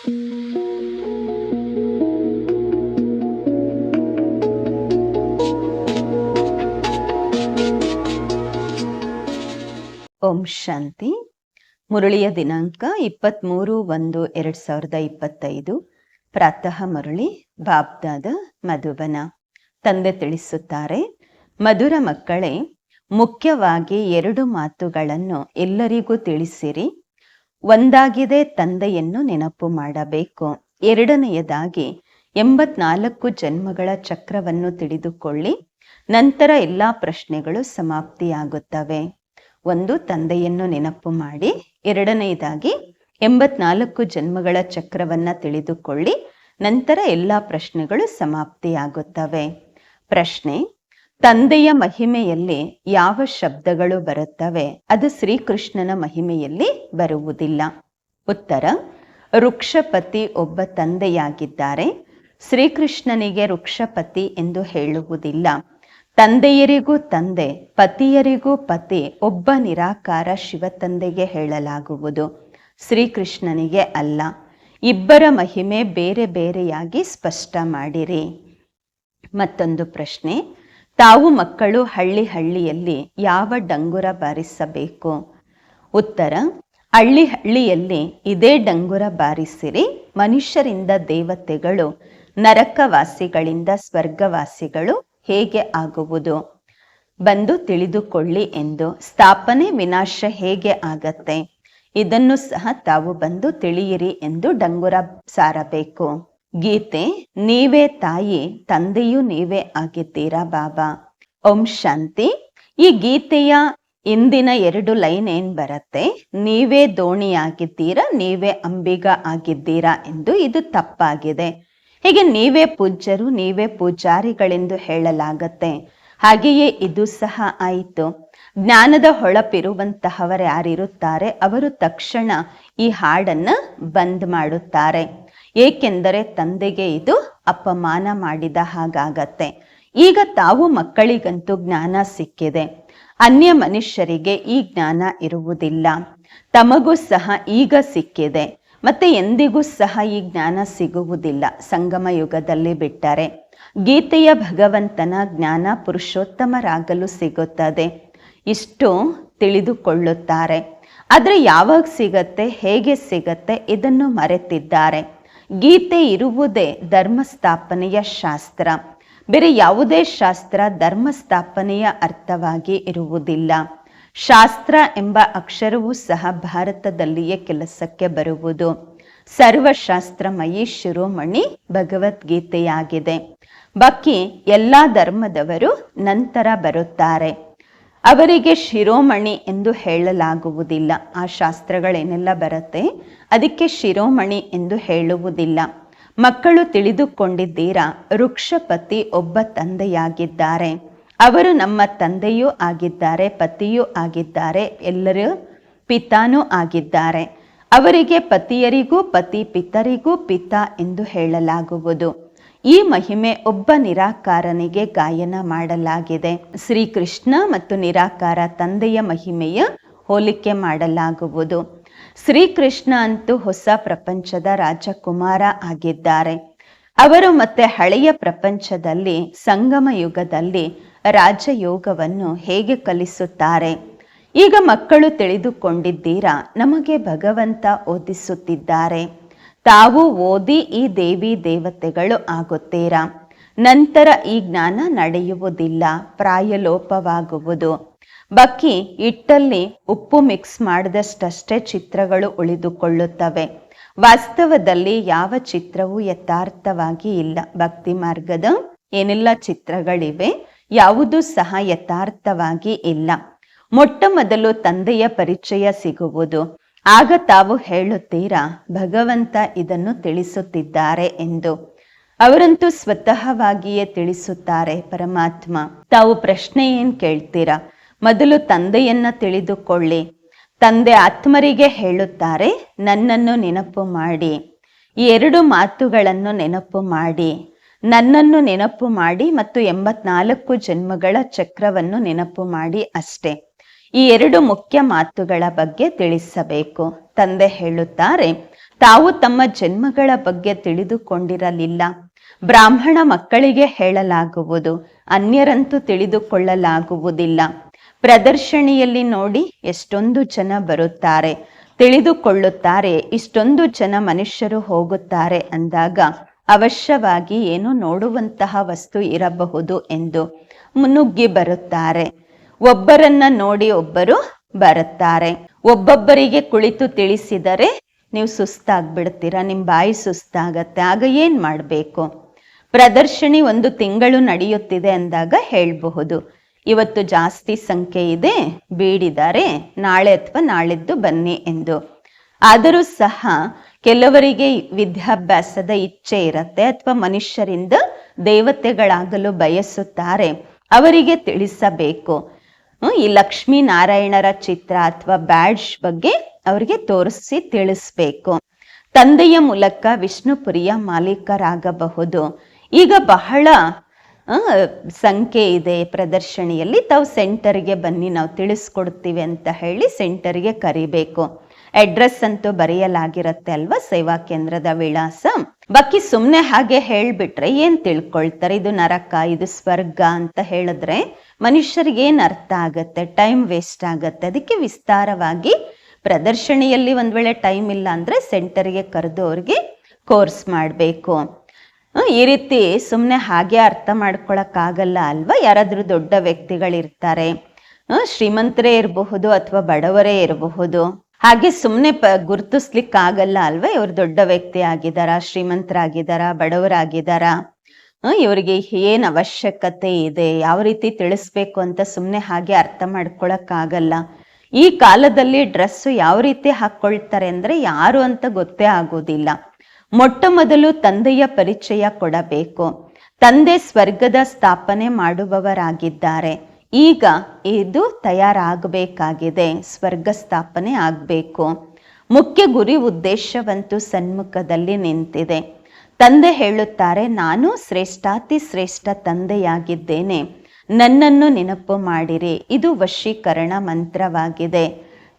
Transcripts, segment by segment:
ಓಂ ಶಾಂತಿ. ಮುರಳಿಯ ದಿನಾಂಕ ಇಪ್ಪತ್ತ್ಮೂರು ಒಂದು ಎರಡ್ ಸಾವಿರದ ಇಪ್ಪತ್ತೈದು. ಪ್ರಾತಃ ಮುರಳಿ ಬಾಬ್ದಾದ ಮಧುಬನ ತಂದೆ ತಿಳಿಸುತ್ತಾರೆ, ಮಧುರ ಮಕ್ಕಳೇ, ಮುಖ್ಯವಾಗಿ ಎರಡು ಮಾತುಗಳನ್ನು ಎಲ್ಲರಿಗೂ ತಿಳಿಸಿರಿ. ಒಂದಾಗಿದೆ ತಂದೆಯನ್ನು ನೆನಪು ಮಾಡಬೇಕು. ಎರಡನೆಯದಾಗಿ, ಎಂಬತ್ನಾಲ್ಕು ಜನ್ಮಗಳ ಚಕ್ರವನ್ನು ತಿಳಿದುಕೊಳ್ಳಿ. ನಂತರ ಎಲ್ಲ ಪ್ರಶ್ನೆಗಳು ಸಮಾಪ್ತಿಯಾಗುತ್ತವೆ. ಒಂದು, ತಂದೆಯನ್ನು ನೆನಪು ಮಾಡಿ. ಎರಡನೆಯದಾಗಿ, ಎಂಬತ್ನಾಲ್ಕು ಜನ್ಮಗಳ ಚಕ್ರವನ್ನು ತಿಳಿದುಕೊಳ್ಳಿ. ನಂತರ ಎಲ್ಲ ಪ್ರಶ್ನೆಗಳು ಸಮಾಪ್ತಿಯಾಗುತ್ತವೆ. ಪ್ರಶ್ನೆ ತಂದೆಯ ಮಹಿಮೆಯಲ್ಲಿ ಯಾವ ಶಬ್ದಗಳು ಬರುತ್ತವೆ, ಅದು ಶ್ರೀಕೃಷ್ಣನ ಮಹಿಮೆಯಲ್ಲಿ ಬರುವುದಿಲ್ಲ. ಉತ್ತರ, ವೃಕ್ಷಪತಿ ಒಬ್ಬ ತಂದೆಯಾಗಿದ್ದಾರೆ. ಶ್ರೀಕೃಷ್ಣನಿಗೆ ವೃಕ್ಷಪತಿ ಎಂದು ಹೇಳುವುದಿಲ್ಲ. ತಂದೆಯರಿಗೂ ತಂದೆ, ಪತಿಯರಿಗೂ ಪತಿ ಒಬ್ಬ ನಿರಾಕಾರ ಶಿವತಂದೆಗೆ ಹೇಳಲಾಗುವುದು. ಶ್ರೀಕೃಷ್ಣನಿಗೆ ಅಲ್ಲ. ಇಬ್ಬರ ಮಹಿಮೆ ಬೇರೆ ಬೇರೆಯಾಗಿ ಸ್ಪಷ್ಟ ಮಾಡಿರಿ. ಮತ್ತೊಂದು ಪ್ರಶ್ನೆ ತಾವು ಮಕ್ಕಳು ಹಳ್ಳಿ ಹಳ್ಳಿಯಲ್ಲಿ ಯಾವ ಡಂಗುರ ಬಾರಿಸಬೇಕು? ಉತ್ತರ, ಹಳ್ಳಿ ಹಳ್ಳಿಯಲ್ಲಿ ಇದೇ ಡಂಗುರ ಬಾರಿಸಿರಿ, ಮನುಷ್ಯರಿಂದ ದೇವತೆಗಳು, ನರಕವಾಸಿಗಳಿಂದ ಸ್ವರ್ಗವಾಸಿಗಳು ಹೇಗೆ ಆಗುವುದು? ಬಂದು ತಿಳಿದುಕೊಳ್ಳಿ ಎಂದು ಸ್ಥಾಪನೆ ವಿನಾಶ ಹೇಗೆ ಆಗತ್ತೆ? ಇದನ್ನು ಸಹ ತಾವು ಬಂದು ತಿಳಿಯಿರಿ ಎಂದು ಡಂಗುರ ಸಾರಬೇಕು. ಗೀತೆ, ನೀವೇ ತಾಯಿ, ತಂದೆಯೂ ನೀವೇ ಆಗಿದ್ದೀರಾ ಬಾಬಾ? ಓಂ ಶಾಂತಿ. ಈ ಗೀತೆಯ ಇಂದಿನ ಎರಡು ಲೈನ್ ಏನ್ ಬರುತ್ತೆ? ನೀವೇ ದೋಣಿ ಆಗಿದ್ದೀರಾ ನೀವೇ ಅಂಬಿಗ ಆಗಿದ್ದೀರಾ ಎಂದು ಇದು ತಪ್ಪಾಗಿದೆ. ಹೀಗೆ ನೀವೇ ಪೂಜ್ಯರು, ನೀವೇ ಪೂಜಾರಿಗಳೆಂದು ಹೇಳಲಾಗತ್ತೆ. ಹಾಗೆಯೇ ಇದು ಸಹ ಆಯಿತು. ಜ್ಞಾನದ ಹೊಳಪಿರುವಂತಹವರು ಯಾರಿರುತ್ತಾರೆ? ಅವರು ತಕ್ಷಣ ಈ ಹಾಡನ್ನ ಬಂದ್ ಮಾಡುತ್ತಾರೆ. ಏಕೆಂದರೆ ತಂದೆಗೆ ಇದು ಅಪಮಾನ ಮಾಡಿದ ಹಾಗಾಗತ್ತೆ. ಈಗ ತಾವು ಮಕ್ಕಳಿಗಂತೂ ಜ್ಞಾನ ಸಿಕ್ಕಿದೆ. ಅನ್ಯ ಮನುಷ್ಯರಿಗೆ ಈ ಜ್ಞಾನ ಇರುವುದಿಲ್ಲ. ತಮಗೂ ಸಹ ಈಗ ಸಿಕ್ಕಿದೆ. ಮತ್ತೆ ಎಂದಿಗೂ ಸಹ ಈ ಜ್ಞಾನ ಸಿಗುವುದಿಲ್ಲ. ಸಂಗಮ ಯುಗದಲ್ಲಿ ಬಿಟ್ಟರೆ. ಗೀತೆಯ ಭಗವಂತನ ಜ್ಞಾನ ಪುರುಷೋತ್ತಮರಾಗಲು ಸಿಗುತ್ತದೆ. ಇಷ್ಟು ತಿಳಿದುಕೊಳ್ಳುತ್ತಾರೆ. ಆದರೆ ಯಾವಾಗ ಸಿಗತ್ತೆ, ಹೇಗೆ ಸಿಗತ್ತೆ, ಇದನ್ನು ಮರೆತಿದ್ದಾರೆ. ಗೀತೆ ಇರುವುದೇ ಧರ್ಮ ಸ್ಥಾಪನೆಯ ಶಾಸ್ತ್ರ. ಬೇರೆ ಯಾವುದೇ ಶಾಸ್ತ್ರ ಧರ್ಮ ಸ್ಥಾಪನೆಯ ಅರ್ಥವಾಗಿ ಇರುವುದಿಲ್ಲ. ಶಾಸ್ತ್ರ ಎಂಬ ಅಕ್ಷರವೂ ಸಹ ಭಾರತದಲ್ಲಿಯೇ ಕೆಲಸಕ್ಕೆ ಬರುವುದು. ಸರ್ವಶಾಸ್ತ್ರಮಯಿ ಶಿರೋಮಣಿ ಭಗವದ್ಗೀತೆಯಾಗಿದೆ. ಬಾಕಿ ಎಲ್ಲ ಧರ್ಮದವರು ನಂತರ ಬರುತ್ತಾರೆ. ಅವರಿಗೆ ಶಿರೋಮಣಿ ಎಂದು ಹೇಳಲಾಗುವುದಿಲ್ಲ. ಆ ಶಾಸ್ತ್ರಗಳೇನೆಲ್ಲ ಬರುತ್ತೆ? ಅದಕ್ಕೆ ಶಿರೋಮಣಿ ಎಂದು ಹೇಳುವುದಿಲ್ಲ. ಮಕ್ಕಳು ತಿಳಿದುಕೊಂಡಿದ್ದೀರಾ? ವೃಕ್ಷಪತಿ ಒಬ್ಬ ತಂದೆಯಾಗಿದ್ದಾರೆ. ಅವರು ನಮ್ಮ ತಂದೆಯೂ ಆಗಿದ್ದಾರೆ, ಪತಿಯೂ ಆಗಿದ್ದಾರೆ, ಎಲ್ಲರೂ ಪಿತಾನೂ ಆಗಿದ್ದಾರೆ. ಅವರಿಗೆ ಪತಿಯರಿಗೂ, ಪತಿ ಪಿತರಿಗೂ ಪಿತ ಎಂದು ಹೇಳಲಾಗುವುದು. ಈ ಮಹಿಮೆ ಒಬ್ಬ ನಿರಾಕಾರನಿಗೆ ಗಾಯನ ಮಾಡಲಾಗಿದೆ. ಶ್ರೀಕೃಷ್ಣ ಮತ್ತು ನಿರಾಕಾರ ತಂದೆಯ ಮಹಿಮೆಯ ಹೋಲಿಕೆ ಮಾಡಲಾಗುವುದು. ಶ್ರೀಕೃಷ್ಣ ಅಂತೂ ಹೊಸ ಪ್ರಪಂಚದ ರಾಜಕುಮಾರ ಆಗಿದ್ದಾರೆ. ಅವರು ಮತ್ತೆ ಹಳೆಯ ಪ್ರಪಂಚದಲ್ಲಿ, ಸಂಗಮ ಯುಗದಲ್ಲಿ ರಾಜಯೋಗವನ್ನು ಹೇಗೆ ಕಲಿಸುತ್ತಾರೆ? ಈಗ ಮಕ್ಕಳು ತಿಳಿದುಕೊಂಡಿದ್ದೀರಾ? ನಮಗೆ ಭಗವಂತ ಓದಿಸುತ್ತಿದ್ದಾರೆ. ತಾವು ಓದಿ ಈ ದೇವಿ ದೇವತೆಗಳು ಆಗುತ್ತೀರಾ? ನಂತರ ಈ ಜ್ಞಾನ ನಡೆಯುವುದಿಲ್ಲ, ಪ್ರಾಯಲೋಪವಾಗುವುದು. ಬಕ್ಕಿ ಇಟ್ಟಲ್ಲಿ ಉಪ್ಪು ಮಿಕ್ಸ್ ಮಾಡಿದಷ್ಟಷ್ಟೇ ಚಿತ್ರಗಳು ಉಳಿದುಕೊಳ್ಳುತ್ತವೆ. ವಾಸ್ತವದಲ್ಲಿ ಯಾವ ಚಿತ್ರವೂ ಯಥಾರ್ಥವಾಗಿ ಇಲ್ಲ ಭಕ್ತಿ ಮಾರ್ಗದ. ಏನೆಲ್ಲ ಚಿತ್ರಗಳಿವೆ? ಯಾವುದೂ ಸಹ ಯಥಾರ್ಥವಾಗಿ ಇಲ್ಲ. ಮೊಟ್ಟ ಮೊದಲು ತಂದೆಯ ಪರಿಚಯ ಸಿಗುವುದು. ಆಗ ತಾವು ಹೇಳುತ್ತೀರಾ, ಭಗವಂತ ಇದನ್ನು ತಿಳಿಸುತ್ತಿದ್ದಾರೆ ಎಂದು. ಅವರಂತೂ ಸ್ವತಃವಾಗಿಯೇ ತಿಳಿಸುತ್ತಾರೆ, ಪರಮಾತ್ಮ. ತಾವು ಪ್ರಶ್ನೆ ಏನ್ ಕೇಳ್ತೀರಾ? ಮೊದಲು ತಂದೆಯನ್ನ ತಿಳಿದುಕೊಳ್ಳಿ. ತಂದೆ ಆತ್ಮರಿಗೆ ಹೇಳುತ್ತಾರೆ, ನನ್ನನ್ನು ನೆನಪು ಮಾಡಿ. ಈ ಎರಡು ಮಾತುಗಳನ್ನು ನೆನಪು ಮಾಡಿ. ನನ್ನನ್ನು ನೆನಪು ಮಾಡಿ ಮತ್ತು ಎಂಬತ್ನಾಲ್ಕು ಜನ್ಮಗಳ ಚಕ್ರವನ್ನು ನೆನಪು ಮಾಡಿ ಅಷ್ಟೇ. ಈ ಎರಡು ಮುಖ್ಯ ಮಾತುಗಳ ಬಗ್ಗೆ ತಿಳಿಸಬೇಕು. ತಂದೆ ಹೇಳುತ್ತಾರೆ, ತಾವು ತಮ್ಮ ಜನ್ಮಗಳ ಬಗ್ಗೆ ತಿಳಿದುಕೊಂಡಿರಲಿಲ್ಲ. ಬ್ರಾಹ್ಮಣ ಮಕ್ಕಳಿಗೆ ಹೇಳಲಾಗುವುದು, ಅನ್ಯರಂತೂ ತಿಳಿದುಕೊಳ್ಳಲಾಗುವುದಿಲ್ಲ. ಪ್ರದರ್ಶನಿಯಲ್ಲಿ ನೋಡಿ ಎಷ್ಟೊಂದು ಜನ ಬರುತ್ತಾರೆ, ತಿಳಿದುಕೊಳ್ಳುತ್ತಾರೆ, ಇಷ್ಟೊಂದು ಜನ ಮನುಷ್ಯರು ಹೋಗುತ್ತಾರೆ ಅಂದಾಗ ಅವಶ್ಯವಾಗಿ ಏನು ನೋಡುವಂತಹ ವಸ್ತು ಇರಬಹುದು ಎಂದು ಮುನ್ನುಗ್ಗಿ ಬರುತ್ತಾರೆ. ಒಬ್ಬರನ್ನ ನೋಡಿ ಒಬ್ಬರು ಬರುತ್ತಾರೆ. ಒಬ್ಬೊಬ್ಬರಿಗೆ ಕುಳಿತು ತಿಳಿಸಿದರೆ ನೀವು ಸುಸ್ತಾಗ್ಬಿಡ್ತೀರಾ ನಿಮ್ಮ ಬಾಯಿ ಸುಸ್ತಾಗತ್ತೆ, ಆಗ ಏನ್ ಮಾಡಬೇಕು? ಪ್ರದರ್ಶನಿ ಒಂದು ತಿಂಗಳು ನಡೆಯುತ್ತಿದೆ ಅಂದಾಗ ಹೇಳಬಹುದು. ಇವತ್ತು ಜಾಸ್ತಿ ಸಂಖ್ಯೆ ಇದೆ, ಬೀಡಿದ್ದಾರೆ, ನಾಳೆ ಅಥವಾ ನಾಳಿದ್ದು ಬನ್ನಿ ಎಂದು. ಆದರೂ ಸಹ ಕೆಲವರಿಗೆ ವಿದ್ಯಾಭ್ಯಾಸದ ಇಚ್ಛೆ ಇರತ್ತೆ ಅಥವಾ ಮನುಷ್ಯರಿಂದ ದೇವತೆಗಳಾಗಲು ಬಯಸುತ್ತಾರೆ. ಅವರಿಗೆ ತಿಳಿಸಬೇಕು. ಈ ಲಕ್ಷ್ಮೀ ನಾರಾಯಣರ ಚಿತ್ರ ಅಥವಾ ಬ್ಯಾಡ್ಜ್ ಬಗ್ಗೆ ಅವರಿಗೆ ತೋರಿಸಿ ತಿಳಿಸ್ಬೇಕು. ತಂದೆಯ ಮೂಲಕ ವಿಷ್ಣುಪುರಿಯ ಮಾಲೀಕರಾಗಬಹುದು. ಈಗ ಬಹಳ ಸಂಖ್ಯೆ ಇದೆ ಪ್ರದರ್ಶನಿಯಲ್ಲಿ. ತಾವು ಸೆಂಟರ್ಗೆ ಬನ್ನಿ, ನಾವು ತಿಳಿಸ್ಕೊಡ್ತೀವಿ ಅಂತ ಹೇಳಿ ಸೆಂಟರ್ಗೆ ಕರಿಬೇಕು. ಅಡ್ರೆಸ್ ಅಂತೂ ಬರೆಯಲಾಗಿರುತ್ತೆ ಅಲ್ವಾ? ಸೇವಾ ಕೇಂದ್ರದ ವಿಳಾಸ. ಬಾಕಿ ಸುಮ್ಮನೆ ಹಾಗೆ ಹೇಳಿಬಿಟ್ರೆ ಏನು ತಿಳ್ಕೊಳ್ತಾರೆ? ಇದು ನರಕ, ಇದು ಸ್ವರ್ಗ ಅಂತ ಹೇಳಿದ್ರೆ ಮನುಷ್ಯರಿಗೆ ಏನು ಅರ್ಥ ಆಗತ್ತೆ? ಟೈಮ್ ವೇಸ್ಟ್ ಆಗತ್ತೆ. ಅದಕ್ಕೆ ವಿಸ್ತಾರವಾಗಿ ಪ್ರದರ್ಶನಿಯಲ್ಲಿ ಒಂದು ವೇಳೆ ಟೈಮ್ ಇಲ್ಲ ಅಂದ್ರೆ ಸೆಂಟರ್ಗೆ ಕರೆದು ಅವ್ರಿಗೆ ಕೋರ್ಸ್ ಮಾಡಬೇಕು. ಈ ರೀತಿ ಸುಮ್ಮನೆ ಹಾಗೆ ಅರ್ಥ ಮಾಡ್ಕೊಳಕ್ಕಾಗಲ್ಲ ಅಲ್ವಾ? ಯಾರಾದರೂ ದೊಡ್ಡ ವ್ಯಕ್ತಿಗಳಿರ್ತಾರೆ. ಶ್ರೀಮಂತರೇ ಇರಬಹುದು ಅಥವಾ ಬಡವರೇ ಇರಬಹುದು. ಹಾಗೆ ಸುಮ್ಮನೆ ಪ ಗುರುತಿಸ್ಲಿಕ್ಕೆ ಆಗಲ್ಲ ಅಲ್ವಾ? ಇವ್ರು ದೊಡ್ಡ ವ್ಯಕ್ತಿ ಆಗಿದಾರ ಶ್ರೀಮಂತರಾಗಿದಾರ, ಬಡವರಾಗಿದಾರ. ಇವರಿಗೆ ಏನು ಏನ್ ಅವಶ್ಯಕತೆ ಇದೆ? ಯಾವ ರೀತಿ ತಿಳಿಸ್ಬೇಕು ಅಂತ ಸುಮ್ಮನೆ ಹಾಗೆ ಅರ್ಥ ಮಾಡ್ಕೊಳಕ್ಕಾಗಲ್ಲ. ಈ ಕಾಲದಲ್ಲಿ ಡ್ರೆಸ್ ಯಾವ ರೀತಿ ಹಾಕ್ಕೊಳ್ತಾರೆ ಅಂದ್ರೆ ಯಾರು ಅಂತ ಗೊತ್ತೇ ಆಗೋದಿಲ್ಲ. ಮೊಟ್ಟ ಮೊದಲು ತಂದೆಯ ಪರಿಚಯ ಕೊಡಬೇಕು. ತಂದೆ ಸ್ವರ್ಗದ ಸ್ಥಾಪನೆ ಮಾಡುವವರಾಗಿದ್ದಾರೆ. ಈಗ ಇದು ತಯಾರಾಗಬೇಕಾಗಿದೆ ಸ್ವರ್ಗ ಸ್ಥಾಪನೆ ಆಗಬೇಕು. ಮುಖ್ಯ ಗುರಿ ಉದ್ದೇಶವಂತೂ ಸನ್ಮುಖದಲ್ಲಿ ನಿಂತಿದೆ. ತಂದೆ ಹೇಳುತ್ತಾರೆ, ನಾನು ಶ್ರೇಷ್ಠಾತಿ ಶ್ರೇಷ್ಠ ತಂದೆಯಾಗಿದ್ದೇನೆ. ನನ್ನನ್ನು ನೆನಪು ಮಾಡಿರಿ, ಇದು ವಶೀಕರಣ ಮಂತ್ರವಾಗಿದೆ.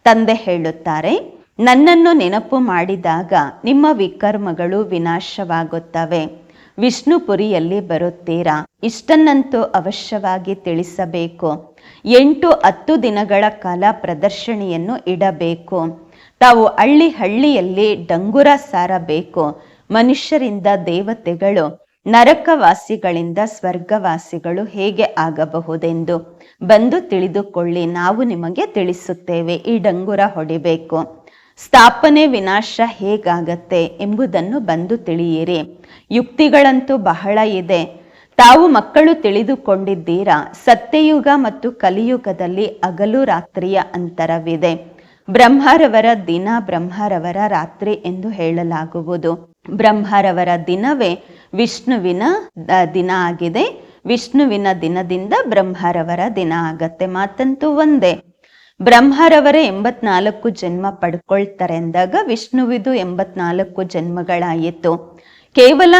ತಂದೆ ಹೇಳುತ್ತಾರೆ, ನನ್ನನ್ನು ನೆನಪು ಮಾಡಿದಾಗ ನಿಮ್ಮ ವಿಕರ್ಮಗಳು ವಿನಾಶವಾಗುತ್ತವೆ. ವಿಷ್ಣುಪುರಿಯಲ್ಲಿ ಬರುತ್ತೀರಾ? ಇಷ್ಟನ್ನಂತೂ ಅವಶ್ಯವಾಗಿ ತಿಳಿಸಬೇಕು. ಎಂಟು ಹತ್ತು ದಿನಗಳ ಕಾಲ ಪ್ರದರ್ಶನಿಯನ್ನು ಇಡಬೇಕು. ತಾವು ಹಳ್ಳಿ ಹಳ್ಳಿಯಲ್ಲಿ ಡಂಗುರ ಸಾರಬೇಕು. ಮನುಷ್ಯರಿಂದ ದೇವತೆಗಳು, ನರಕವಾಸಿಗಳಿಂದ ಸ್ವರ್ಗವಾಸಿಗಳು ಹೇಗೆ ಆಗಬಹುದೆಂದು ಬಂದು ತಿಳಿದುಕೊಳ್ಳಿ. ನಾವು ನಿಮಗೆ ತಿಳಿಸುತ್ತೇವೆ. ಈ ಡಂಗುರ ಹೊಡಿಬೇಕು. ಸ್ಥಾಪನೆ ವಿನಾಶ ಹೇಗಾಗತ್ತೆ ಎಂಬುದನ್ನು ಬಂದು ತಿಳಿಯಿರಿ. ಯುಕ್ತಿಗಳಂತೂ ಬಹಳ ಇದೆ. ತಾವು ಮಕ್ಕಳು ತಿಳಿದುಕೊಂಡಿದ್ದೀರಾ? ಸತ್ಯಯುಗ ಮತ್ತು ಕಲಿಯುಗದಲ್ಲಿ ಅಗಲು ರಾತ್ರಿಯ ಅಂತರವಿದೆ. ಬ್ರಹ್ಮರವರ ದಿನ ಬ್ರಹ್ಮರವರ ರಾತ್ರಿ ಎಂದು ಹೇಳಲಾಗುವುದು. ಬ್ರಹ್ಮರವರ ದಿನವೇ ವಿಷ್ಣುವಿನ ದಿನ ಆಗಿದೆ. ವಿಷ್ಣುವಿನ ದಿನದಿಂದ ಬ್ರಹ್ಮರವರ ದಿನ ಆಗತ್ತೆ. ಮಾತಂತೂ ಒಂದೇ. ಬ್ರಹ್ಮರವರ ಎಂಬತ್ನಾಲ್ಕು ಜನ್ಮ ಪಡ್ಕೊಳ್ತಾರೆ ಅಂದಾಗ ವಿಷ್ಣುವಿದು ಎಂಬತ್ನಾಲ್ಕು ಜನ್ಮಗಳಾಯಿತು. ಕೇವಲ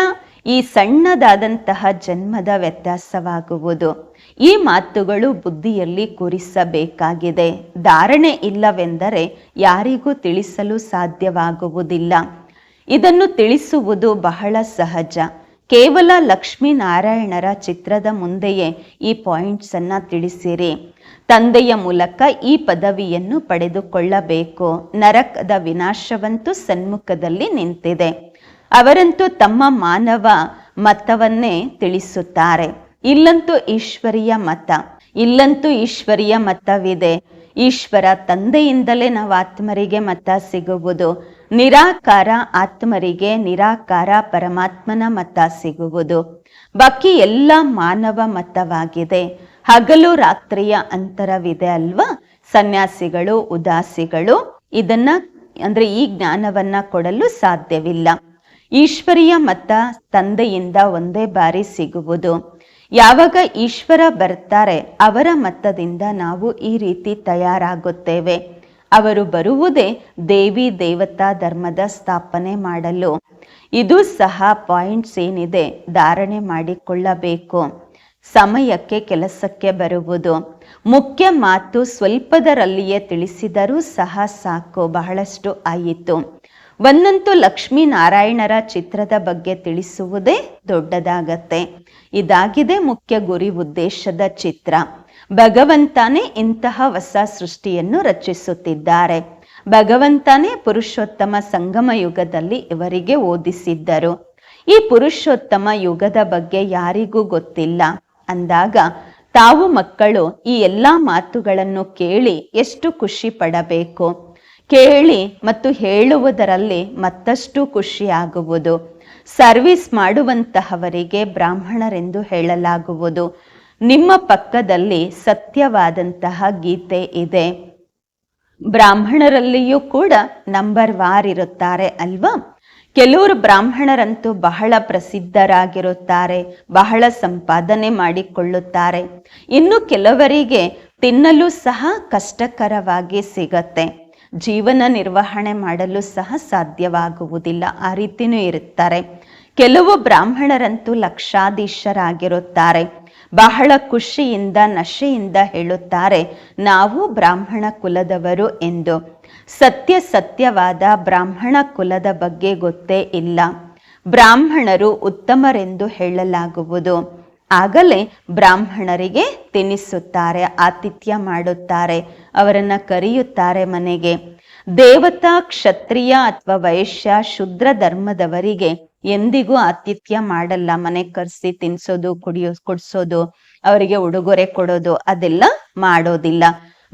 ಈ ಸಣ್ಣದಾದಂತಹ ಜನ್ಮದ ವ್ಯತ್ಯಾಸವಾಗುವುದು. ಈ ಮಾತುಗಳು ಬುದ್ಧಿಯಲ್ಲಿ ಕೂರಿಸಬೇಕಾಗಿದೆ. ಧಾರಣೆ ಇಲ್ಲವೆಂದರೆ ಯಾರಿಗೂ ತಿಳಿಸಲು ಸಾಧ್ಯವಾಗುವುದಿಲ್ಲ. ಇದನ್ನು ತಿಳಿಸುವುದು ಬಹಳ ಸಹಜ. ಕೇವಲ ಲಕ್ಷ್ಮೀನಾರಾಯಣರ ಚಿತ್ರದ ಮುಂದೆಯೇ ಈ ಪಾಯಿಂಟ್ಸನ್ನು ತಿಳಿಸಿರಿ. ತಂದೆಯ ಮೂಲಕ ಈ ಪದವಿಯನ್ನು ಪಡೆದುಕೊಳ್ಳಬೇಕು. ನರಕದ ವಿನಾಶವಂತೂ ಸನ್ಮುಖದಲ್ಲಿ ನಿಂತಿದೆ. ಅವರಂತೂ ತಮ್ಮ ಮಾನವ ಮತವನ್ನೇ ತಿಳಿಸುತ್ತಾರೆ. ಇಲ್ಲಂತೂ ಈಶ್ವರಿಯ ಮತ, ಇಲ್ಲಂತೂ ಈಶ್ವರಿಯ ಮತವಿದೆ. ಈಶ್ವರ ತಂದೆಯಿಂದಲೇ ನಾವು ಆತ್ಮರಿಗೆ ಮತ ಸಿಗುವುದು. ನಿರಾಕಾರ ಆತ್ಮರಿಗೆ ನಿರಾಕಾರ ಪರಮಾತ್ಮನ ಮತ ಸಿಗುವುದು. ಬಾಕಿ ಎಲ್ಲ ಮಾನವ ಮತವಾಗಿದೆ. ಹಗಲು ರಾತ್ರಿಯ ಅಂತರವಿದೆ ಅಲ್ವಾ? ಸನ್ಯಾಸಿಗಳು, ಉದಾಸಿಗಳು, ಇದನ್ನ ಅಂದ್ರೆ ಈ ಜ್ಞಾನವನ್ನ ಕೊಡಲು ಸಾಧ್ಯವಿಲ್ಲ. ಈಶ್ವರಿಯ ಮತ ತಂದೆಯಿಂದ ಒಂದೇ ಬಾರಿ ಸಿಗುವುದು. ಯಾವಾಗ ಈಶ್ವರ ಬರ್ತಾರೆ, ಅವರ ಮತದಿಂದ ನಾವು ಈ ರೀತಿ ತಯಾರಾಗುತ್ತೇವೆ. ಅವರು ಬರುವುದೇ ದೇವಿ ದೇವತಾ ಧರ್ಮದ ಸ್ಥಾಪನೆ ಮಾಡಲು. ಇದು ಸಹ ಪಾಯಿಂಟ್ಸ್ ಏನಿದೆ, ಧಾರಣೆ ಮಾಡಿಕೊಳ್ಳಬೇಕು. ಸಮಯಕ್ಕೆ ಕೆಲಸಕ್ಕೆ ಬರುವುದು. ಮುಖ್ಯ ಮಾತು ಸ್ವಲ್ಪದರಲ್ಲಿಯೇ ತಿಳಿಸಿದರೂ ಸಹ ಸಾಕು, ಬಹಳಷ್ಟು ಆಯಿತು. ಒಂದಂತೂ ಲಕ್ಷ್ಮೀನಾರಾಯಣರ ಚಿತ್ರದ ಬಗ್ಗೆ ತಿಳಿಸುವುದೇ ದೊಡ್ಡದಾಗತ್ತೆ. ಇದಾಗಿದೆ ಮುಖ್ಯ ಗುರಿ ಉದ್ದೇಶದ ಚಿತ್ರ. ಭಗವಂತನೇ ಇಂತಹ ಹೊಸ ಸೃಷ್ಟಿಯನ್ನು ರಚಿಸುತ್ತಿದ್ದಾರೆ. ಭಗವಂತನೇ ಪುರುಷೋತ್ತಮ ಸಂಗಮ ಯುಗದಲ್ಲಿ ಇವರಿಗೆ ಓದಿಸಿದ್ದರು. ಈ ಪುರುಷೋತ್ತಮ ಯುಗದ ಬಗ್ಗೆ ಯಾರಿಗೂ ಗೊತ್ತಿಲ್ಲ. ಅಂದಾಗ ತಾವು ಮಕ್ಕಳು ಈ ಎಲ್ಲ ಮಾತುಗಳನ್ನು ಕೇಳಿ ಎಷ್ಟು ಖುಷಿ ಪಡಬೇಕು? ಕೇಳಿ ಮತ್ತು ಹೇಳುವುದರಲ್ಲಿ ಮತ್ತಷ್ಟು ಖುಷಿಯಾಗುವುದು. ಸರ್ವಿಸ್ ಮಾಡುವಂತಹವರಿಗೆ ಬ್ರಾಹ್ಮಣರೆಂದು ಹೇಳಲಾಗುವುದು. ನಿಮ್ಮ ಪಕ್ಕದಲ್ಲಿ ಸತ್ಯವಾದಂತಹ ಗೀತೆ ಇದೆ. ಬ್ರಾಹ್ಮಣರಲ್ಲಿಯೂ ಕೂಡ ನಂಬರ್ ವಾರ್ ಇರುತ್ತಾರೆ ಅಲ್ವಾ? ಕೆಲವರು ಬ್ರಾಹ್ಮಣರಂತೂ ಬಹಳ ಪ್ರಸಿದ್ಧರಾಗಿರುತ್ತಾರೆ, ಬಹಳ ಸಂಪಾದನೆ ಮಾಡಿಕೊಳ್ಳುತ್ತಾರೆ. ಇನ್ನು ಕೆಲವರಿಗೆ ತಿನ್ನಲು ಸಹ ಕಷ್ಟಕರವಾಗಿ ಸಿಗತ್ತೆ. ಜೀವನ ನಿರ್ವಹಣೆ ಮಾಡಲು ಸಹ ಸಾಧ್ಯವಾಗುವುದಿಲ್ಲ, ಆ ರೀತಿಯೂ ಇರುತ್ತಾರೆ. ಕೆಲವು ಬ್ರಾಹ್ಮಣರಂತೂ ಲಕ್ಷಾಧೀಶರಾಗಿರುತ್ತಾರೆ. ಬಹಳ ಖುಷಿಯಿಂದ, ನಶೆಯಿಂದ ಹೇಳುತ್ತಾರೆ, ನಾವು ಬ್ರಾಹ್ಮಣ ಕುಲದವರು ಎಂದು. ಸತ್ಯ ಸತ್ಯವಾದ ಬ್ರಾಹ್ಮಣ ಕುಲದ ಬಗ್ಗೆ ಗೊತ್ತೇ ಇಲ್ಲ. ಬ್ರಾಹ್ಮಣರು ಉತ್ತಮರೆಂದು ಹೇಳಲಾಗುವುದು. ಆಗಲೇ ಬ್ರಾಹ್ಮಣರಿಗೆ ತಿನ್ನಿಸುತ್ತಾರೆ ಆತಿಥ್ಯ ಮಾಡುತ್ತಾರೆ, ಅವರನ್ನ ಕರೆಯುತ್ತಾರೆ ಮನೆಗೆ. ದೇವತಾ, ಕ್ಷತ್ರಿಯ ಅಥವಾ ವೈಶ್ಯ, ಶುದ್ರ ಧರ್ಮದವರಿಗೆ ಎಂದಿಗೂ ಆತಿಥ್ಯ ಮಾಡಲ್ಲ. ಮನೆ ಕರೆಸಿ ತಿನ್ಸೋದು, ಕುಡಿಯೋ, ಕೊಡ್ಸೋದು, ಅವರಿಗೆ ಉಡುಗೊರೆ ಕೊಡೋದು, ಅದೆಲ್ಲ ಮಾಡೋದಿಲ್ಲ.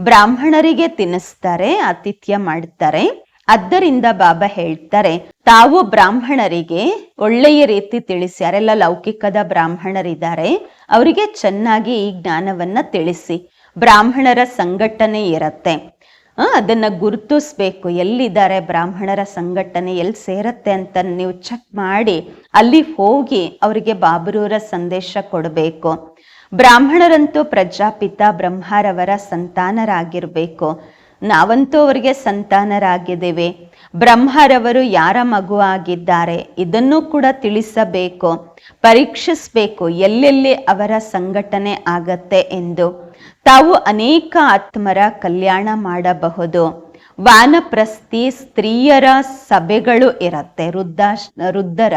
ಬ್ರಾಹ್ಮಣರಿಗೆ ತಿನ್ನಿಸ್ತಾರೆ, ಆತಿಥ್ಯ ಮಾಡ್ತಾರೆ. ಅದರಿಂದ ಬಾಬಾ ಹೇಳ್ತಾರೆ, ತಾವು ಬ್ರಾಹ್ಮಣರಿಗೆ ಒಳ್ಳೆಯ ರೀತಿ ತಿಳಿಸಿ, ಯಾರೆಲ್ಲ ಲೌಕಿಕದ ಬ್ರಾಹ್ಮಣರಿದ್ದಾರೆ, ಅವರಿಗೆ ಚೆನ್ನಾಗಿ ಈ ಜ್ಞಾನವನ್ನ ತಿಳಿಸಿ. ಬ್ರಾಹ್ಮಣರ ಸಂಘಟನೆ ಇರತ್ತೆ. ಅದನ್ನ ಗುರುತಿಸ್ಬೇಕು. ಎಲ್ಲಿದ್ದಾರೆ ಬ್ರಾಹ್ಮಣರ ಸಂಘಟನೆ, ಎಲ್ಲಿ ಸೇರತ್ತೆ ಅಂತ ನೀವು ಚೆಕ್ ಮಾಡಿ, ಅಲ್ಲಿ ಹೋಗಿ ಅವರಿಗೆ ಬಾಬರೂರ ಸಂದೇಶ ಕೊಡಬೇಕು. ಬ್ರಾಹ್ಮಣರಂತೂ ಪ್ರಜಾಪಿತ ಬ್ರಹ್ಮರವರ ಸಂತಾನರಾಗಿರಬೇಕು. ನಾವಂತೂ ಅವರಿಗೆ ಸಂತಾನರಾಗಿದ್ದೇವೆ. ಬ್ರಹ್ಮರವರು ಯಾರ ಮಗು ಆಗಿದ್ದಾರೆ ಇದನ್ನು ಕೂಡ ತಿಳಿಸಬೇಕು. ಪರೀಕ್ಷಿಸಬೇಕು ಎಲ್ಲೆಲ್ಲಿ ಅವರ ಸಂಘಟನೆ ಆಗತ್ತೆ ಎಂದು. ತಾವು ಅನೇಕ ಆತ್ಮರ ಕಲ್ಯಾಣ ಮಾಡಬಹುದು. ವಾನಪ್ರಸ್ಥಿ ಸ್ತ್ರೀಯರ ಸಭೆಗಳು ಇರತ್ತೆ. ವೃದ್ಧಾಶ್ ವೃದ್ಧರ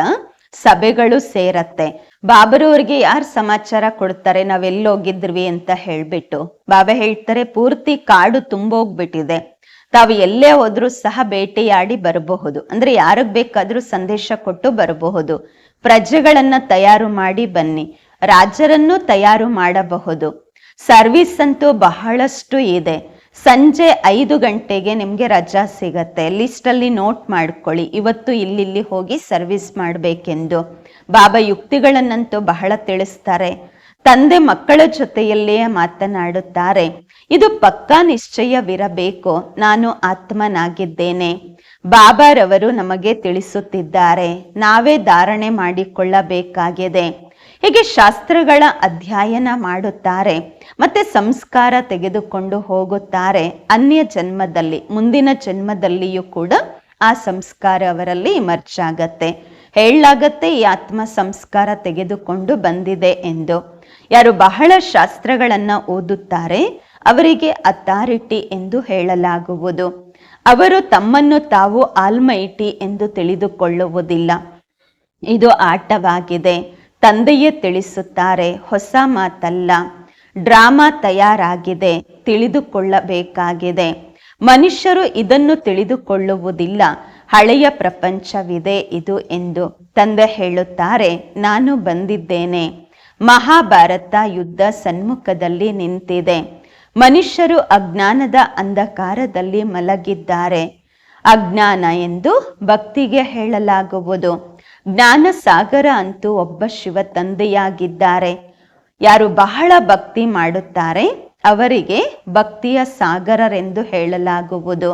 ಸಭೆಗಳು ಸೇರತ್ತೆ. ಬಾಬರವ್ರಿಗೆ ಯಾರು ಸಮಾಚಾರ ಕೊಡ್ತಾರೆ? ನಾವೆಲ್ಲೋಗಿದ್ವಿ ಅಂತ ಹೇಳ್ಬಿಟ್ಟು. ಬಾಬಾ ಹೇಳ್ತಾರೆ, ಪೂರ್ತಿ ಕಾಡು ತುಂಬೋಗ್ಬಿಟ್ಟಿದೆ. ತಾವು ಎಲ್ಲೇ ಹೋದ್ರೂ ಸಹ ಬೇಟೆಯಾಡಿ ಬರಬಹುದು. ಅಂದ್ರೆ ಯಾರಿಗ್ ಬೇಕಾದ್ರೂ ಸಂದೇಶ ಕೊಟ್ಟು ಬರಬಹುದು. ಪ್ರಜೆಗಳನ್ನ ತಯಾರು ಮಾಡಿ ಬನ್ನಿ. ರಾಜರನ್ನು ತಯಾರು ಮಾಡಬಹುದು. ಸರ್ವಿಸ್ ಅಂತೂ ಬಹಳಷ್ಟು ಇದೆ. ಸಂಜೆ ಐದು ಗಂಟೆಗೆ ನಿಮಗೆ ರಜಾ ಸಿಗತ್ತೆ. ಲಿಸ್ಟಲ್ಲಿ ನೋಟ್ ಮಾಡ್ಕೊಳ್ಳಿ. ಇವತ್ತು ಇಲ್ಲಿಲ್ಲಿ ಹೋಗಿ ಸರ್ವಿಸ್ ಮಾಡಬೇಕೆಂದು. ಬಾಬಾ ಯುಕ್ತಿಗಳನ್ನಂತೂ ಬಹಳ ತಿಳಿಸ್ತಾರೆ. ತಂದೆ ಮಕ್ಕಳ ಜೊತೆಯಲ್ಲಿಯೇ ಮಾತನಾಡುತ್ತಾರೆ. ಇದು ಪಕ್ಕಾ ನಿಶ್ಚಯವಿರಬೇಕು. ನಾನು ಆತ್ಮನಾಗಿದ್ದೇನೆ. ಬಾಬಾರವರು ನಮಗೆ ತಿಳಿಸುತ್ತಿದ್ದಾರೆ. ನಾವೇ ಧಾರಣೆ ಮಾಡಿಕೊಳ್ಳಬೇಕಾಗಿದೆ. ಹೀಗೆ ಶಾಸ್ತ್ರಗಳ ಅಧ್ಯಯನ ಮಾಡುತ್ತಾರೆ. ಮತ್ತೆ ಸಂಸ್ಕಾರ ತೆಗೆದುಕೊಂಡು ಹೋಗುತ್ತಾರೆ ಅನ್ಯ ಜನ್ಮದಲ್ಲಿ, ಮುಂದಿನ ಜನ್ಮದಲ್ಲಿಯೂ ಕೂಡ ಆ ಸಂಸ್ಕಾರ ಅವರಲ್ಲಿ ಮರ್ಜ್ ಆಗತ್ತೆ. ಹೇಳಲಾಗತ್ತೆ ಈ ಆತ್ಮ ಸಂಸ್ಕಾರ ತೆಗೆದುಕೊಂಡು ಬಂದಿದೆ ಎಂದು. ಯಾರು ಬಹಳ ಶಾಸ್ತ್ರಗಳನ್ನು ಓದುತ್ತಾರೆ, ಅವರಿಗೆ ಅಥಾರಿಟಿ ಎಂದು ಹೇಳಲಾಗುವುದು. ಅವರು ತಮ್ಮನ್ನು ತಾವು ಆಲ್ಮೈಟಿ ಎಂದು ತಿಳಿದುಕೊಳ್ಳುವುದಿಲ್ಲ. ಇದು ಆಟವಾಗಿದೆ. ತಂದೆಯೇ ತಿಳಿಸುತ್ತಾರೆ, ಹೊಸ ಮಾತಲ್ಲ. ಡ್ರಾಮಾ ತಯಾರಾಗಿದೆ, ತಿಳಿದುಕೊಳ್ಳಬೇಕಾಗಿದೆ. ಮನುಷ್ಯರು ಇದನ್ನು ತಿಳಿದುಕೊಳ್ಳುವುದಿಲ್ಲ. ಹಳೆಯ ಪ್ರಪಂಚವಿದೆ ಇದು ಎಂದು ತಂದೆ ಹೇಳುತ್ತಾರೆ, ನಾನು ಬಂದಿದ್ದೇನೆ. ಮಹಾಭಾರತ ಯುದ್ಧ ಸನ್ಮುಖದಲ್ಲಿ ನಿಂತಿದೆ. ಮನುಷ್ಯರು ಅಜ್ಞಾನದ ಅಂಧಕಾರದಲ್ಲಿ ಮಲಗಿದ್ದಾರೆ. ಅಜ್ಞಾನ ಎಂದು ಭಕ್ತಿಗೆ ಹೇಳಲಾಗುವುದು. ಜ್ಞಾನ ಸಾಗರ ಅಂತೂ ಒಬ್ಬ ಶಿವ ತಂದೆಯಾಗಿದ್ದಾರೆ. ಯಾರು ಬಹಳ ಭಕ್ತಿ ಮಾಡುತ್ತಾರೆ ಅವರಿಗೆ ಭಕ್ತಿಯ ಸಾಗರರೆಂದು ಹೇಳಲಾಗುವುದು.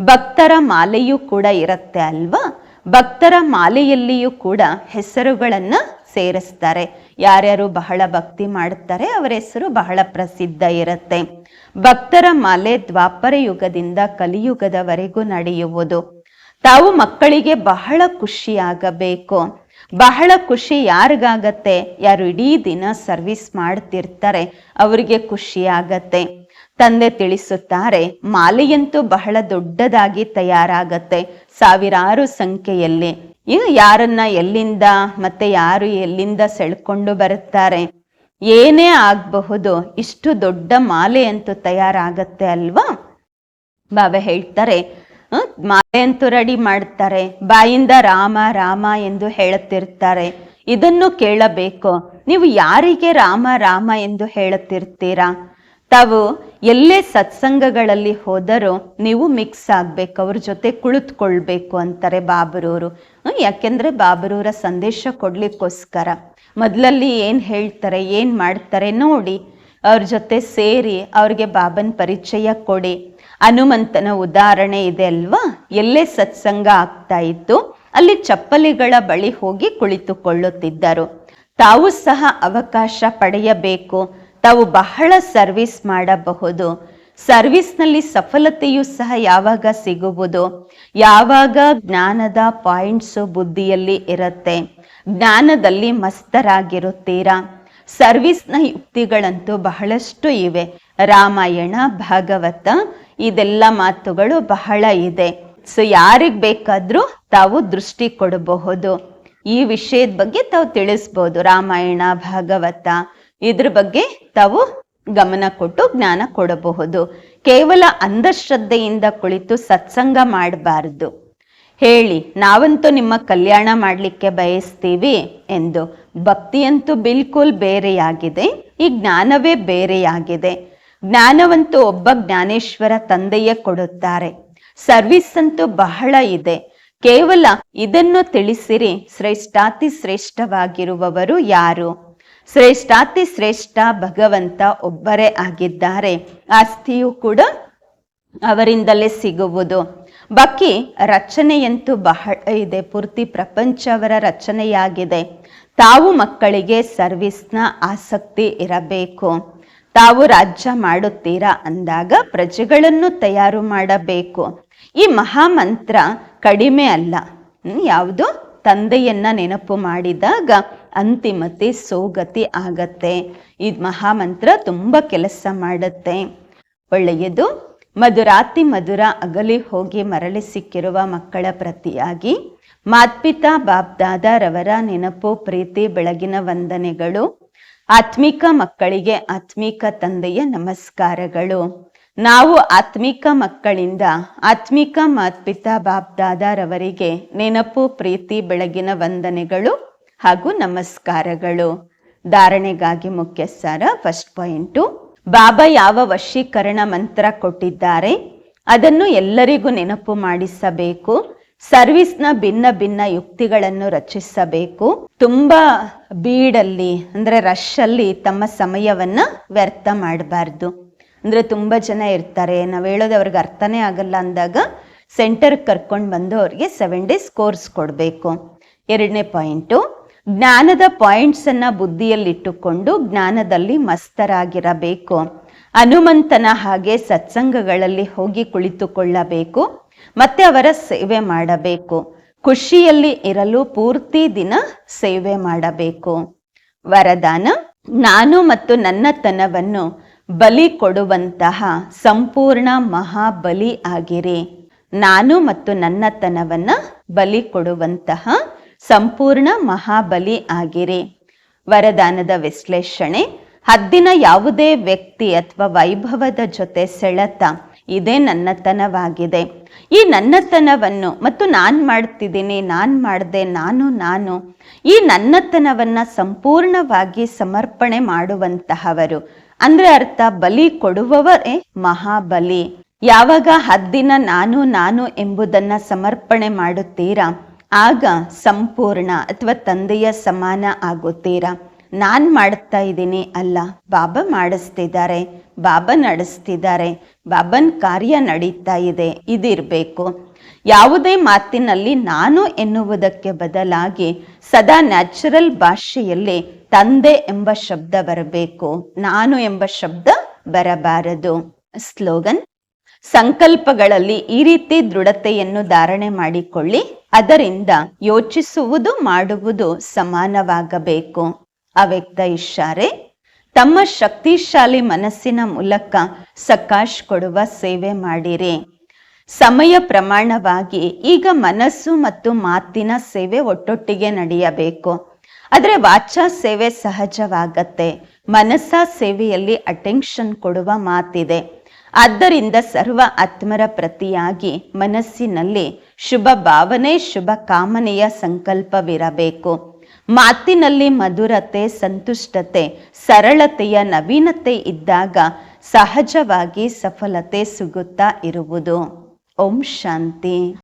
ಭಕ್ತರ ಮಾಲೆಯೂ ಕೂಡ ಇರುತ್ತೆ ಅಲ್ವಾ? ಭಕ್ತರ ಮಾಲೆಯಲ್ಲಿಯೂ ಕೂಡ ಹೆಸರುಗಳನ್ನು ಸೇರಿಸ್ತಾರೆ. ಯಾರ್ಯಾರು ಬಹಳ ಭಕ್ತಿ ಮಾಡುತ್ತಾರೆ ಅವರ ಹೆಸರು ಬಹಳ ಪ್ರಸಿದ್ಧ ಇರುತ್ತೆ. ಭಕ್ತರ ಮಾಲೆ ದ್ವಾಪರ ಯುಗದಿಂದ ಕಲಿಯುಗದವರೆಗೂ ನಡೆಯುವುದು. ತಾವು ಮಕ್ಕಳಿಗೆ ಬಹಳ ಖುಷಿಯಾಗಬೇಕು. ಬಹಳ ಖುಷಿ ಯಾರಿಗಾಗತ್ತೆ? ಯಾರು ಇಡೀ ದಿನ ಸರ್ವಿಸ್ ಮಾಡ್ತಿರ್ತಾರೆ, ಅವರಿಗೆ ಖುಷಿ ಆಗತ್ತೆ. ತಂದೆ ತಿಳಿಸುತ್ತಾರೆ, ಮಾಲೆಯಂತೂ ಬಹಳ ದೊಡ್ಡದಾಗಿ ತಯಾರಾಗತ್ತೆ, ಸಾವಿರಾರು ಸಂಖ್ಯೆಯಲ್ಲಿ. ಈಗ ಯಾರನ್ನ ಎಲ್ಲಿಂದ ಮತ್ತೆ ಯಾರು ಎಲ್ಲಿಂದ ಸೆಳ್ಕೊಂಡು ಬರುತ್ತಾರೆ? ಏನೇ ಆಗಬಹುದು, ಇಷ್ಟು ದೊಡ್ಡ ಮಾಲೆ ಅಂತೂ ತಯಾರಾಗತ್ತೆ ಅಲ್ವಾ? ಬಾಬಾ ಹೇಳ್ತಾರೆ ಹ್ಮ್, ಮಾಲೆ ರೆಡಿ ಮಾಡ್ತಾರೆ. ಬಾಯಿಂದ ರಾಮ ರಾಮ ಎಂದು ಹೇಳುತ್ತಿರ್ತಾರೆ. ಇದನ್ನು ಕೇಳಬೇಕು. ನೀವು ಯಾರಿಗೆ ರಾಮ ರಾಮ ಎಂದು ಹೇಳುತ್ತಿರ್ತೀರಾ? ತಾವು ಎಲ್ಲೇ ಸತ್ಸಂಗಗಳಲ್ಲಿ ಹೋದರೂ ನೀವು ಮಿಕ್ಸ್ ಆಗ್ಬೇಕು. ಅವ್ರ ಜೊತೆ ಕುಳಿತುಕೊಳ್ಬೇಕು ಅಂತಾರೆ ಬಾಬರೂರು. ಯಾಕೆಂದ್ರೆ ಬಾಬರೂರ ಸಂದೇಶ ಕೊಡ್ಲಿಕ್ಕೋಸ್ಕರ. ಮೊದಲಲ್ಲಿ ಏನ್ ಹೇಳ್ತಾರೆ ಏನ್ ಮಾಡ್ತಾರೆ ನೋಡಿ. ಅವ್ರ ಜೊತೆ ಸೇರಿ ಅವ್ರಿಗೆ ಬಾಬನ್ ಪರಿಚಯ ಕೊಡಿ. ಹನುಮಂತನ ಉದಾಹರಣೆ ಇದೆ ಅಲ್ವಾ? ಎಲ್ಲೇ ಸತ್ಸಂಗ ಆಗ್ತಾ ಇತ್ತು, ಅಲ್ಲಿ ಚಪ್ಪಲಿಗಳ ಬಳಿ ಹೋಗಿ ಕುಳಿತುಕೊಳ್ಳುತ್ತಿದ್ದರು. ತಾವು ಸಹ ಅವಕಾಶ ಪಡೆಯಬೇಕು, ತಾವು ಬಹಳ ಸರ್ವಿಸ್ ಮಾಡಬಹುದು. ಸರ್ವಿಸ್ನಲ್ಲಿ ಸಫಲತೆಯು ಸಹ ಯಾವಾಗ ಸಿಗುವುದು? ಯಾವಾಗ ಜ್ಞಾನದ ಪಾಯಿಂಟ್ಸು ಬುದ್ಧಿಯಲ್ಲಿ ಇರುತ್ತೆ? ಜ್ಞಾನದಲ್ಲಿ ಮಸ್ತರಾಗಿರುತ್ತೀರಾ? ಸರ್ವಿಸ್ನ ಯುಕ್ತಿಗಳಂತೂ ಬಹಳಷ್ಟು ಇವೆ. ರಾಮಾಯಣ, ಭಾಗವತ ಇದೆಲ್ಲ ಮಾತುಗಳು ಬಹಳ ಇದೆ. ಸೊ ಯಾರಿಗ್ ಬೇಕಾದರೂ ತಾವು ದೃಷ್ಟಿ ಕೊಡಬಹುದು. ಈ ವಿಷಯದ ಬಗ್ಗೆ ತಾವು ತಿಳಿಸ್ಬೋದು. ರಾಮಾಯಣ, ಭಾಗವತ, ಇದ್ರ ಬಗ್ಗೆ ತಾವು ಗಮನ ಕೊಟ್ಟು ಜ್ಞಾನ ಕೊಡಬಹುದು. ಕೇವಲ ಅಂಧಶ್ರದ್ಧೆಯಿಂದ ಕುಳಿತು ಸತ್ಸಂಗ ಮಾಡಬಾರದು. ಹೇಳಿ, ನಾವಂತೂ ನಿಮ್ಮ ಕಲ್ಯಾಣ ಮಾಡಲಿಕ್ಕೆ ಬಯಸ್ತೀವಿ ಎಂದು. ಭಕ್ತಿಯಂತೂ ಬಿಲ್ಕುಲ್ ಬೇರೆಯಾಗಿದೆ. ಈ ಜ್ಞಾನವೇ ಬೇರೆಯಾಗಿದೆ. ಜ್ಞಾನವಂತೂ ಒಬ್ಬ ಜ್ಞಾನೇಶ್ವರ ತಂದೆಯೇ ಕೊಡುತ್ತಾರೆ. ಸರ್ವಿಸ್ ಅಂತೂ ಬಹಳ ಇದೆ. ಕೇವಲ ಇದನ್ನು ತಿಳಿಸಿರಿ, ಶ್ರೇಷ್ಠಾತಿ ಶ್ರೇಷ್ಠವಾಗಿರುವವರು ಯಾರು? ಶ್ರೇಷ್ಠಾತಿ ಶ್ರೇಷ್ಠ ಭಗವಂತ ಒಬ್ಬರೇ ಆಗಿದ್ದಾರೆ. ಆಸ್ತಿಯು ಕೂಡ ಅವರಿಂದಲೇ ಸಿಗುವುದು. ಬಾಕಿ ರಚನೆಯಂತೂ ಬಹಳ ಇದೆ. ಪೂರ್ತಿ ಪ್ರಪಂಚ ಅವರ ರಚನೆಯಾಗಿದೆ. ತಾವು ಮಕ್ಕಳಿಗೆ ಸರ್ವಿಸ್ನ ಆಸಕ್ತಿ ಇರಬೇಕು. ತಾವು ರಾಜ್ಯ ಮಾಡುತ್ತೀರಾ ಅಂದಾಗ ಪ್ರಜೆಗಳನ್ನು ತಯಾರು ಮಾಡಬೇಕು. ಈ ಮಹಾಮಂತ್ರ ಕಡಿಮೆ ಅಲ್ಲ. ಯಾವುದು? ತಂದೆಯನ್ನ ನೆನಪು ಮಾಡಿದಾಗ ಅಂತಿಮತೆ ಸೋಗತಿ ಆಗತ್ತೆ. ಈ ಮಹಾಮಂತ್ರ ತುಂಬ ಕೆಲಸ ಮಾಡುತ್ತೆ. ಒಳ್ಳೆಯದು, ಮಧುರಾತಿ ಮಧುರ ಅಗಲಿ ಹೋಗಿ ಮರಳಿ ಸಿಕ್ಕಿರುವ ಮಕ್ಕಳ ಪ್ರತಿಯಾಗಿ ಮಾತ್ಪಿತಾ ಬಾಬ್ದಾದರವರ ನೆನಪು, ಪ್ರೀತಿ, ಬೆಳಗಿನ ವಂದನೆಗಳು ಆತ್ಮಿಕ ಮಕ್ಕಳಿಗೆ ಆತ್ಮಿಕ ತಂದೆಯ ನಮಸ್ಕಾರಗಳು. ನಾವು ಆತ್ಮಿಕ ಮಕ್ಕಳಿಂದ ಆತ್ಮಿಕ ಮಾತ್ಪಿತಾ ಬಾಬ್ದಾದಾರವರಿಗೆ ನೆನಪು, ಪ್ರೀತಿ, ಬೆಳಗಿನ ವಂದನೆಗಳು ಹಾಗೂ ನಮಸ್ಕಾರಗಳು. ಧಾರಣೆಗಾಗಿ ಮುಖ್ಯ ಸಾರ ಫಸ್ಟ್ ಪಾಯಿಂಟು. ಬಾಬಾ ಯಾವ ವಶೀಕರಣ ಮಂತ್ರ ಕೊಟ್ಟಿದ್ದಾರೆ? ಅದನ್ನು ಎಲ್ಲರಿಗೂ ನೆನಪು ಮಾಡಿಸಬೇಕು. ಸರ್ವಿಸ್ನ ಭಿನ್ನ ಭಿನ್ನ ಯುಕ್ತಿಗಳನ್ನು ರಚಿಸಬೇಕು. ತುಂಬಾ ಬೀಡಲ್ಲಿ, ಅಂದ್ರೆ ರಶ್ ಅಲ್ಲಿ ತಮ್ಮ ಸಮಯವನ್ನ ವ್ಯರ್ಥ ಮಾಡಬಾರ್ದು. ಅಂದ್ರೆ ತುಂಬಾ ಜನ ಇರ್ತಾರೆ. ನಾವು ಹೇಳೋದು ಅವ್ರಿಗೆ ಅರ್ಥನೇ ಆಗಲ್ಲ ಅಂದಾಗ ಸೆಂಟರ್ ಕರ್ಕೊಂಡು ಬಂದು ಅವ್ರಿಗೆ ಸೆವೆನ್ ಡೇಸ್ ಕೋರ್ಸ್ ಕೊಡಬೇಕು. ಎರಡನೇ ಪಾಯಿಂಟು, ಜ್ಞಾನದ ಪಾಯಿಂಟ್ಸ್ ಅನ್ನ ಬುದ್ಧಿಯಲ್ಲಿಟ್ಟುಕೊಂಡು ಜ್ಞಾನದಲ್ಲಿ ಮಸ್ತರಾಗಿರಬೇಕು. ಹನುಮಂತನ ಹಾಗೆ ಸತ್ಸಂಗಗಳಲ್ಲಿ ಹೋಗಿ ಕುಳಿತುಕೊಳ್ಳಬೇಕು. ಮತ್ತೆ ಅವರ ಸೇವೆ ಮಾಡಬೇಕು. ಖುಷಿಯಲ್ಲಿ ಇರಲು ಪೂರ್ತಿ ದಿನ ಸೇವೆ ಮಾಡಬೇಕು. ವರದಾನ, ನಾನು ಮತ್ತು ನನ್ನತನವನ್ನು ಬಲಿ ಕೊಡುವಂತಹ ಸಂಪೂರ್ಣ ಮಹಾಬಲಿ ಆಗಿರಿ. ನಾನು ಮತ್ತು ನನ್ನತನವನ್ನ ಬಲಿ ಕೊಡುವಂತಹ ಸಂಪೂರ್ಣ ಮಹಾಬಲಿ ಆಗಿರಿ. ವರದಾನದ ವಿಶ್ಲೇಷಣೆ, ಹದ್ದಿನ ಯಾವುದೇ ವ್ಯಕ್ತಿ ಅಥವಾ ವೈಭವದ ಜೊತೆ ಸೆಳೆತ ಇದೇ ನನ್ನತನವಾಗಿದೆ. ಈ ನನ್ನತನವನ್ನು ಮತ್ತು ನಾನು ಮಾಡ್ತಿದ್ದೀನಿ, ನಾನು ಮಾಡಿದೆ, ನಾನು ನಾನು, ಈ ನನ್ನತನವನ್ನ ಸಂಪೂರ್ಣವಾಗಿ ಸಮರ್ಪಣೆ ಮಾಡುವಂತಹವರು. ಅಂದ್ರೆ ಅರ್ಥ, ಬಲಿ ಕೊಡುವವರೇ ಮಹಾಬಲಿ. ಯಾವಾಗ ಹದ್ದಿನ ನಾನು ನಾನು ಎಂಬುದನ್ನ ಸಮರ್ಪಣೆ ಮಾಡುತ್ತೀರಾ? ಆಗ ಸಂಪೂರ್ಣ ಅಥವಾ ತಂದೆಯ ಸಮಾನ ಆಗುತ್ತೀರಾ? ನಾನ್ ಮಾಡ್ತಾ ಇದ್ದೀನಿ ಅಲ್ಲ, ಬಾಬಾ ಮಾಡಿಸ್ತಿದ್ದಾರೆ, ಬಾಬಾ ನಡೆಸ್ತಿದ್ದಾರೆ, ಬಾಬನ್ ಕಾರ್ಯ ನಡೀತಾ ಇದೆ, ಇದಿರಬೇಕು. ಯಾವುದೇ ಮಾತಿನಲ್ಲಿ ನಾನು ಎನ್ನುವುದಕ್ಕೆ ಬದಲಾಗಿ ಸದಾ ನ್ಯಾಚುರಲ್ ಭಾಷೆಯಲ್ಲಿ ತಂದೆ ಎಂಬ ಶಬ್ದ ಬರಬೇಕು, ನಾನು ಎಂಬ ಶಬ್ದ ಬರಬಾರದು. ಸ್ಲೋಗನ್, ಸಂಕಲ್ಪಗಳಲ್ಲಿ ಈ ರೀತಿ ದೃಢತೆಯನ್ನು ಧಾರಣೆ ಮಾಡಿಕೊಳ್ಳಿ, ಅದರಿಂದ ಯೋಚಿಸುವುದು ಮಾಡುವುದು ಸಮಾನವಾಗಬೇಕು. ಅವ್ಯಕ್ತ ತಮ್ಮ ಶಕ್ತಿಶಾಲಿ ಮನಸ್ಸಿನ ಮೂಲಕ ಸಕಾಶ್ ಕೊಡುವ ಸೇವೆ ಮಾಡಿರಿ. ಸಮಯ ಪ್ರಮಾಣವಾಗಿ ಈಗ ಮನಸ್ಸು ಮತ್ತು ಮಾತಿನ ಸೇವೆ ಒಟ್ಟೊಟ್ಟಿಗೆ ನಡೆಯಬೇಕು. ಆದರೆ ವಾಚಾ ಸೇವೆ ಸಹಜವಾಗತ್ತೆ. ಮನಸ್ಸ ಸೇವೆಯಲ್ಲಿ ಅಟೆನ್ಷನ್ ಕೊಡುವ ಮಾತಿದೆ. ಆದ್ದರಿಂದ ಸರ್ವ ಆತ್ಮರ ಪ್ರತಿಯಾಗಿ ಮನಸ್ಸಿನಲ್ಲಿ ಶುಭ ಭಾವನೆ, ಶುಭ ಕಾಮನೆಯ ಸಂಕಲ್ಪವಿರಬೇಕು. ಮಾತಿನಲ್ಲಿ ಮಧುರತೆ ಸಂತುಷ್ಟತೆ ಸರಳತೆಯ ನವೀನತೆ ಇದ್ದಾಗ ಸಹಜವಾಗಿ ಸಫಲತೆ ಸಿಗುತ್ತಾ ಇರುವುದು. ಓಂ ಶಾಂತಿ.